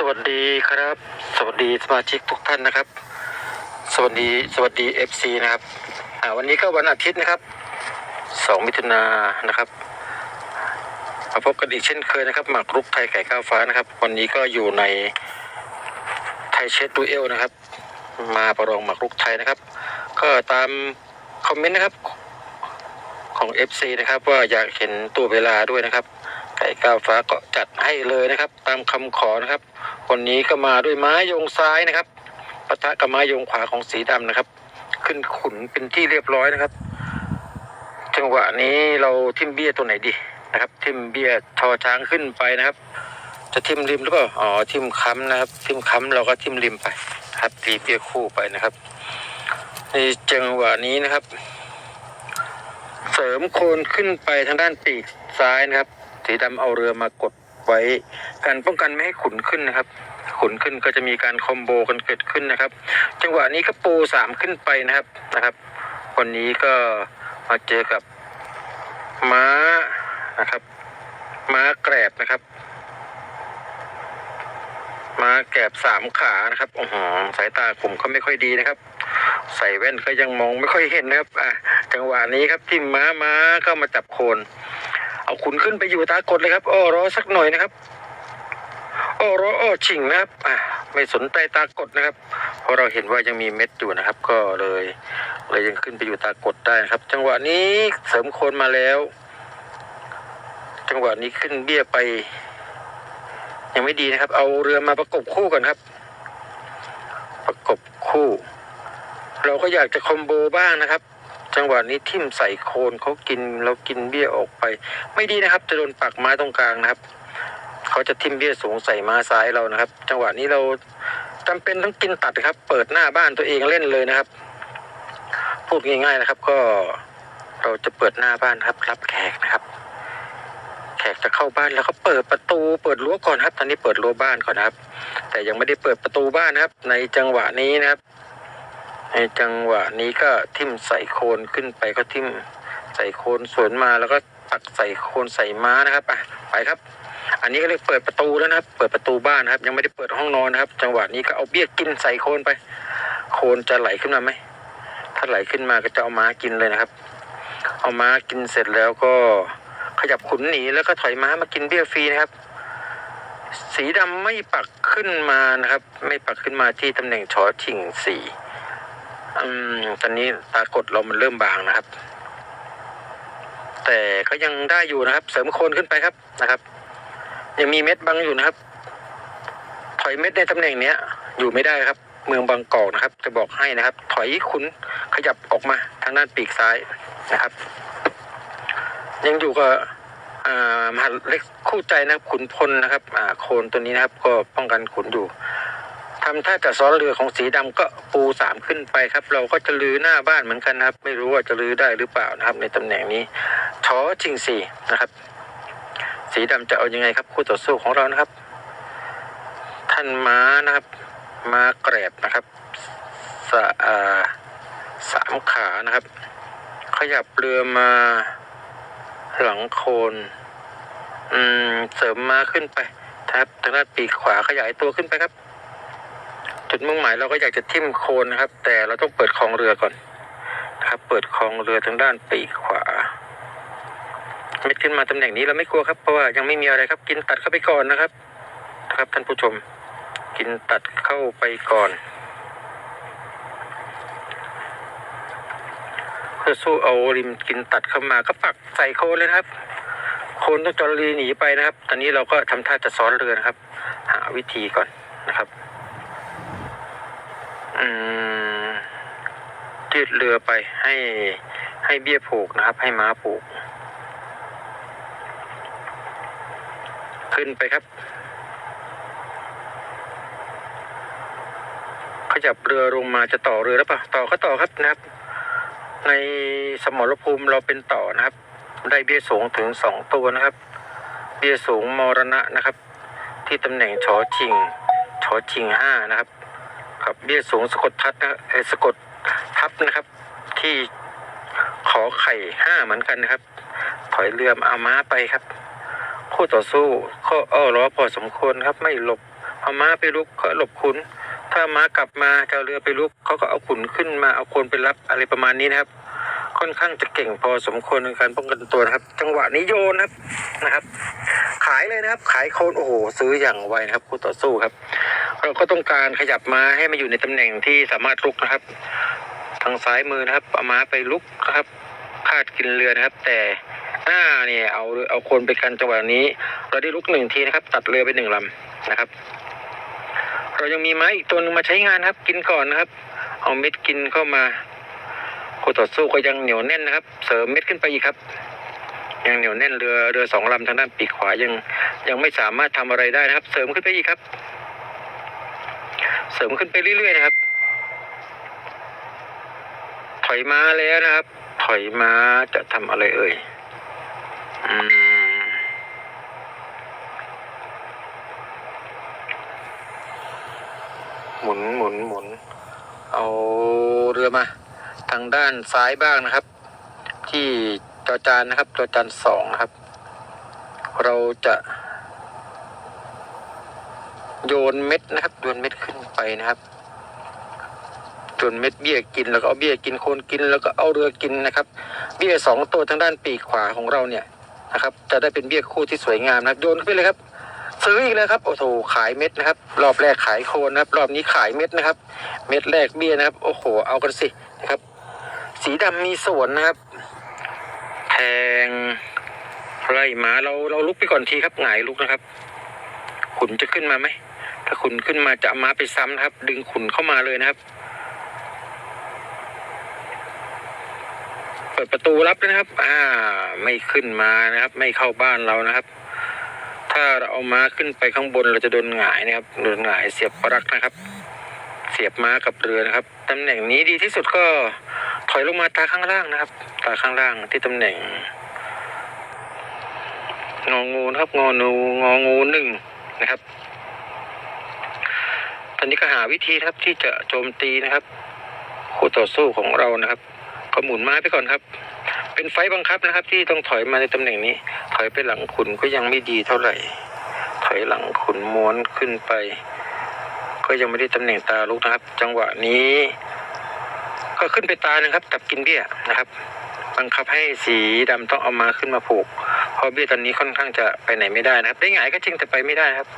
สวัสดีครับ สวัสดีสมาชิกทุกท่านนะครับ สวัสดีสวัสดีเอฟซีนะครับอ่าวันนี้ก็วันอาทิตย์นะครับสองมิถุนายนนะครับมาพบกันอีกเช่นเคยนะครับหมากรุกไทยไก่ข้าวฟ้านะครับ วันนี้ก็อยู่ในไทยเชดดูเอลนะครับ มาประลองหมากรุกไทยนะครับ ก็ตามคอมเมนต์นะครับของ FC นะครับว่าอยากเห็นตัวเวลาด้วยนะครับไก่ก้าวฟ้าก็จัดให้เลยนะครับ ตามคำขอนะครับ วันนี้ก็มาด้วยไม้โยงซ้ายนะครับปะทะกับไม้โยงขวาของสีดำนะครับ ขึ้นขุนเป็นที่เรียบร้อยนะครับ จังหวะนี้เราทิมเบี้ยตัวไหนดีนะครับ ทิมเบี้ยทอช้างขึ้นไปนะครับ จะทิมริมหรือเปล่าอ๋อทิมค้ำนะครับ ทิมค้ำเราก็ทิมริมไปครับตีเบี้ยคู่ไปนะครับ ในจังหวะนี้นะครับ เสริมโคนขึ้นไปทางด้านปีกซ้ายนะครับ สีดำเอาเรือมากด ไว้ การป้องกันไม่ให้ขุนขึ้นนะครับ ขุนขึ้นก็จะมีการคอมโบกันเกิดขึ้นนะครับ จังหวะนี้ก็ปูสามขึ้นไปนะครับนะครับ วันนี้ก็มาเจอกับม้านะครับ ม้าแกรบนะครับ ม้าแกรบสามขานะครับโอ้โหสายตาผมก็ไม่ค่อยดีนะครับ ใส่แว่นก็ยังมองไม่ค่อยเห็นนะครับ อะ จังหวะนี้ครับที่ม้าม้าก็มาจับโคน เอาขุนขึ้นไปอยู่ตากดเลยครับอ้อรอสักหน่อยนะครับอ้อรออ้อฉิงนะครับอะไม่สนใจตากดนะครับ เพราะเราเห็นว่ายังมีเม็ดอยู่นะครับ ก็เลยเลยยังขึ้นไปอยู่ตากดได้ครับ จังหวะนี้เสริมโคนมาแล้ว จังหวะนี้ขึ้นเบี้ยไป ยังไม่ดีนะครับ เอาเรือมาประกบคู่กันครับ ประกบคู่ เราก็อยากจะคอมโบบ้างนะครับ จังหวะนี้ทิ่มใส่โคนเขากินเรากินเบี้ยออกไป ไม่ดีนะครับ จะโดนปักไม้ตรงกลางนะครับเขาจะทิ่มเบี้ยสูงใส่ม้าซ้ายเรานะครับ จังหวะนี้เราจำเป็นต้องกินตัดครับ เปิดหน้าบ้านตัวเองเล่นเลยนะครับ พูดง่ายๆนะครับ ก็เราจะเปิดหน้าบ้านครับรับแขกนะครับ แขกจะเข้าบ้านแล้วก็เปิดประตู เปิดรั้วก่อนครับ ตอนนี้เปิดรั้วบ้านก่อนนะครับ แต่ยังไม่ได้เปิดประตูบ้านนะครับ ในจังหวะนี้นะครับ ในจังหวะนี้ก็ทิ่มใส่โคนขึ้นไปก็ทิ่มใส่โคนสวนมาแล้วก็ตักใส่โคนใส่ม้านะครับอะไปครับ อันนี้ก็เรียเปิดประตูแล้วนะครับ เปิดประตูบ้านนะครับ ยังไม่ได้เปิดห้องนอนนะครับ จังหวะนี้ก็เอาเบี้ยกินใส่โคนไป โคนจะไหลขึ้นมาไหมถ้าไหลขึ้นมาก็จะเอาม้ากินเลยนะครับ เอาม้ากินเสร็จแล้วก็ขยับขุนหนีแล้วก็ถอยม้ามากินเบี้ยฟรีนะครับ สีดำไม่ปักขึ้นมานะครับ ไม่ปักขึ้นมาที่ตำแหน่งชอชิงสี่ อืมตอนนี้ตากดเรามันเริ่มบางนะครับ แต่ก็ยังได้อยู่นะครับ เสริมโคนขึ้นไปครับนะครับ ยังมีเม็ดบังอยู่นะครับ ถอยเม็ดในตำแหน่งเนี้ย อยู่ไม่ได้ครับ เมืองบางกอกนะครับ จะบอกให้นะครับ ถอยขุนขยับออกมาทางด้านปีกซ้ายนะครับ ยังอยู่กับอ่ามหาเล็กคู่ใจนะครับ ขุนพลนะครับ อ่า โคนตัวนี้นะครับ ก็ป้องกันขุนอยู่ ทำท่าจะซ้อนเรือของสีดำก็ปูสามขึ้นไปครับ เราก็จะลือหน้าบ้านเหมือนกันนะครับ ไม่รู้ว่าจะลือได้หรือเปล่านะครับ ในตำแหน่งนี้ชอชิงสี่นะครับ สีดำจะเอายังไงครับ คู่ต่อสู้ของเรานะครับ ท่านม้านะครับม้าแกรบนะครับสาสามขานะครับ ขยับเรือมาหลังโคนอืมเสริมมาขึ้นไปครับทางด้านปีกขวาขยายตัวขึ้นไปครับ จุดมุ่งหมายเราก็อยากจะทิ่มโคนนะครับ แต่เราต้องเปิดคลองเรือก่อนนะครับเปิดคลองเรือทางด้านปีกขวาเม็ดขึ้นมาตำแหน่งนี้เราไม่กลัวครับเพราะว่ายังไม่มีอะไรครับ กินตัดเข้าไปก่อนนะครับนะครับท่านผู้ชม กินตัดเข้าไปก่อน เพื่อสู้เอาริมกินตัดเข้ามาก็ปักใส่โคนเลยนะครับ โคนต้องจรลีหนีไปนะครับ ตอนนี้เราก็ทำท่าจะซ้อนเรือนะครับ หาวิธีก่อนนะครับ อืมยืดเรือไปให้ให้เบี้ยผูกนะครับ ให้ม้าผูก ขึ้นไปครับ ขยับเรือลงมาจะต่อเรือแล้วปะต่อก็ต่อครับนะครับ ในสมรภูมิเราเป็นต่อนะครับ ได้เบี้ยสูงถึงสองตัวนะครับ เบี้ยสูงมรณะนะครับ ที่ตำแหน่งชอชิงชอชิงห้านะครับ ครับเบี้ยสูงสะกดทัดนะสะกดทับนะครับ ที่ขอไข่ห้าเหมือนกันนะครับ ถอยเรือมาเอาม้าไปครับ คู่ต่อสู้ข้ออ้อล้อพอสมควรครับ ไม่หลบเอาม้าไปลุกก็หลบขุนถ้าม้ากลับมาจะเอาเรือไปลุกเขาก็เอาขุนขึ้นมาเอาคนไปรับอะไรประมาณนี้นะครับค่อนข้างจะเก่งพอสมควรในการป้องกันตัวนะครับ จังหวะนี้โยนนะครับนะครับ ขายเลยนะครับ ขายโคนโอ้โหซื้ออย่างไวนะครับ คู่ต่อสู้ครับ เราก็ต้องการขยับม้าให้มาอยู่ในตำแหน่งที่สามารถลุกนะครับ ทางซ้ายมือนะครับเอาม้าไปลุกนะครับคาดกินเรือนะครับ แต่หน้าเนี่ยเอาเอาคนไปกันจังหวะนี้ เราได้ลุกหนึ่งทีนะครับ ตัดเรือไปหนึ่งลำนะครับ เรายังมีไม้อีกตัวหนึงมาใช้งานครับ กินก่อนนะครับ เอาเม็ดกินเข้ามาคู่ต่อสู้ก็ยังเหนียวแน่นนะครับ เสริมเม็ดขึ้นไปอีกครับ ยังเหนียวแน่นเรือเรือสองลำทางด้านปีกขวายังยังไม่สามารถทำอะไรได้นะครับ เสริมขึ้นไปอีกครับ เสริมขึ้นไปเรื่อยๆนะครับ ถอยมาแล้วนะครับ ถอยมาจะทำอะไรเอ่ยอืมหมุนหมุนหมุน เอาเรือมา ทางด้านซ้ายบ้างนะครับ ที่จอจานนะครับจอจานสองครับ เราจะ โยนเม็ดนะครับโยนเม็ดขึ้นไปนะครับโยนเม็ดเบี้ยกินแล้วก็เอาเบี้ยกินโคนกินแล้วก็เอาเรือกินนะครับ เบี้ยสองตัวทางด้านปีกขวาของเราเนี่ยนะครับ จะได้เป็นเบี้ยคู่ที่สวยงามนะโยนขึ้นไปเลยครับ ซื้ออีกแล้วครับโอ้โหขายเม็ดนะครับ รอบแรกขายโคนนะครับ รอบนี้ขายเม็ดนะครับ เม็ดแรกเบี้ยนะครับ โอ้โห เอากันสินะครับ สีดำมีส่วนนะครับแทงไล่หมาเราเราลุกไปก่อนทีครับหงายลุกนะครับ ขุนจะขึ้นมาไหม ถ้าขุนขึ้นมาจะเอาม้าไปซ้ำนะครับ ดึงขุนเข้ามาเลยนะครับ เปิดประตูรับเลยนะครับ อ่า ไม่ขึ้นมานะครับ ไม่เข้าบ้านเรานะครับ ถ้าเราเอาม้าขึ้นไปข้างบนเราจะโดนหงายนะครับโดนหงายเสียบปลักนะครับ เสียบม้ากับเรือนะครับตำแหน่งนี้ดีที่สุดก็ถอยลงมาตาข้างล่างนะครับ ตาข้างล่างที่ตำแหน่งงองูนะครับงอนูงองูหนึ่งนะครับ ตอนนี้ก็หาวิธีครับที่จะโจมตีนะครับคู่ต่อสู้ของเรานะครับ ก็หมุนม้าไปก่อนครับ เป็นไฟบังคับนะครับ ที่ต้องถอยมาในตำแหน่งนี้ ถอยไปหลังขุนก็ยังไม่ดีเท่าไหร่ ถอยหลังขุนม้วนขึ้นไป ก็ยังไม่ได้ตำแหน่งตาลุกนะครับ จังหวะนี้ ก็ขึ้นไปตาหนึ่งครับจับกินเบี้ยนะครับบังคับให้สีดำต้องเอามาขึ้นมาผูกเพราะเบี้ยตอนนี้ค่อนข้างจะไปไหนไม่ได้นะครับ ได้หงายก็จริงแต่ไปไม่ได้ครับ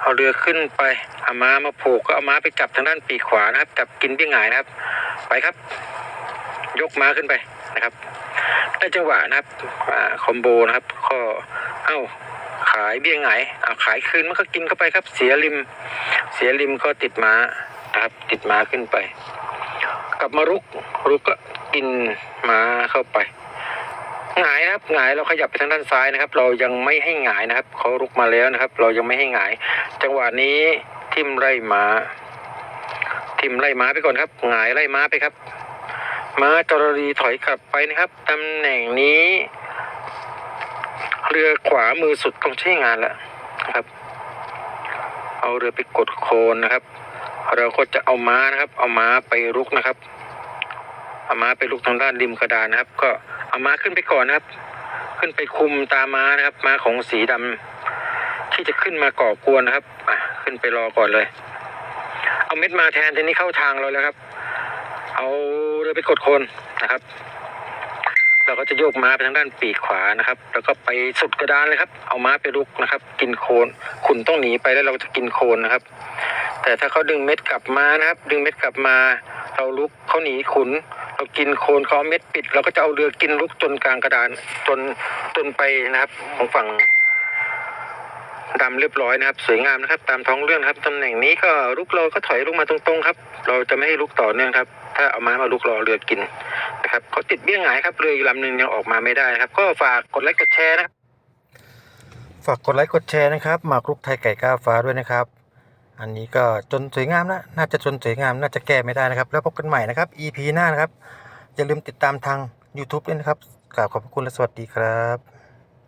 เอาเรือขึ้นไปเอาม้ามาผูกก็เอาม้าไปจับทางด้านปีกขวานะครับจับกินเบี้ยหงายนะครับ ไปครับ ยกม้าขึ้นไปนะครับได้จังหวะนะครับอคอมโบนะครับก็เอ้าขายเบี้ยหงายเอาขายคืนมันก็กินเข้าไปครับ เสียริม เสียริมก็ติดม้านะครับ ติดม้าขึ้นไป กลับมารุกรุกก็กินม้าเข้าไป หงายนะครับหงายเราขยับไปทางด้านซ้ายนะครับ เรายังไม่ให้หงายนะครับเขารุกมาแล้วนะครับ เรายังไม่ให้หงาย จังหวะนี้ทิมไล่ม้า ทิมไล่ม้าไปก่อนครับหงายไล่ม้าไปครับ ม้าจรรีถอยกลับไปนะครับตำแหน่งนี้ เรือขวามือสุดต้องใช้งานแล้วครับ เอาเรือไปกดโคนนะครับ เราก็จะเอาม้านะครับ เอาม้าไปรุกนะครับเอาม้าไปลุกทางด้านริมกระดานนะครับ ก็ เอาม้าขึ้นไปก่อนนะครับ ขึ้นไปคุมตาม้านะครับ ม้าของสีดำที่จะขึ้นมาก่อกวนนะครับอะขึ้นไปรอก่อนเลย เอาเม็ดมาแทนทีนี้เข้าทางเราแล้วครับ เอาเรือไปกดโคนนะครับ เราก็จะโยกม้าไปทางด้านปีกขวานะครับ แล้วก็ไปสุดกระดานเลยครับ เอาม้าไปลุกนะครับ กินโคนขุนต้องหนีไปแล้วเราจะกินโคนนะครับ แต่ถ้าเขาดึงเม็ดกลับมานะครับ ดึงเม็ดกลับมา เราลุกเขาหนีขุนากินโคนเขาเอม็ดปิดเราก็จะเอาเรือกินลุกจนกลางกระดานจนจนไปนะครับ ของฝั่งดำเรียบร้อยนะครับ สวยงามนะครับ ตามท้องเรื่องครับตำแหน่งนี้ก็ลุกเราก็ถอยลุกมาตรงๆครับ เราจะไม่ให้ลุกต่อเนื่องครับ ถ้าเอามามาลุกรอเรือกินนะครับเขาติดเบี้ยงหงายครับเรืออีกลำหนึ่งยังออกมาไม่ได้ครับ ก็ฝากกดไลค์กดแชร์นะครับฝากกดไลค์กดแชร์นะครับหมากรุกไทยไก่ก้าวฟ้าด้วยนะครับ อันนี้ก็จนสวยงามนะน่าจะจนสวยงามน่าจะแก้ไม่ได้นะครับ แล้วพบกันใหม่นะครับ EP หน้านะครับ อย่าลืมติดตามทาง YouTube ด้วยนะครับกราบขอบคุณและสวัสดีครับ